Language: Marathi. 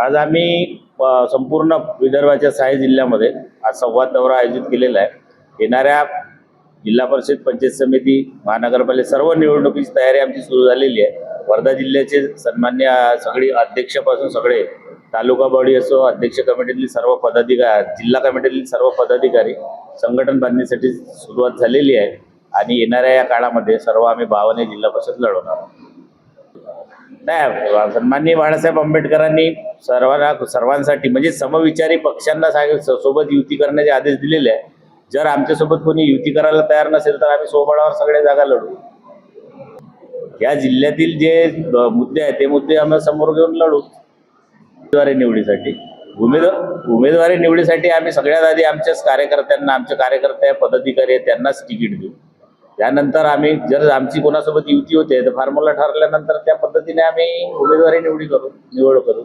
आज आम्ही संपूर्ण विदर्भाच्या सहा जिल्ह्यामध्ये आज संवाद दौरा आयोजित केलेला आहे. येणाऱ्या जिल्हा परिषद पंचायत समिती महानगरपालिका सर्व निवडणुकीची तयारी आमची सुरू झालेली आहे. वर्धा जिल्ह्याचे सन्मान्य सगळी अध्यक्षापासून सगळे तालुका बॉडी असो अध्यक्ष कमिटीतील सर्व पदाधिकारी जिल्हा कमिटीतील सर्व पदाधिकारी संघटन बांधणीसाठी सुरुवात झालेली आहे. आणि येणाऱ्या या काळामध्ये सर्व आम्ही भावाने जिल्हा परिषद लढवणार आहोत. नाही सन्माननीय बाळासाहेब आंबेडकरांनी सर्वांना सर्वांसाठी म्हणजे समविचारी पक्षांना सांग सोबत युती करण्याचे आदेश दिलेले आहे जर आमच्यासोबत कोणी युती करायला तयार नसेल तर आम्ही सोबळावर सगळ्या जागा लढू. या जिल्ह्यातील जे मुद्दे आहेत ते मुद्दे आम्ही समोर घेऊन लढू. उमेदवारी निवडीसाठी. उमेदवार उमेदवारी निवडीसाठी आम्ही सगळ्यात आधी आमच्याच कार्यकर्त्यांना आमचे कार्यकर्ते पदाधिकारी आहेत त्यांनाच तिकीट देऊ. त्यानंतर आम्ही जर आमची कोणासोबत युती होते तर फॉर्म्युला ठरल्यानंतर त्या पद्धतीने आम्ही उमेदवारी निवडी करू निवड करू.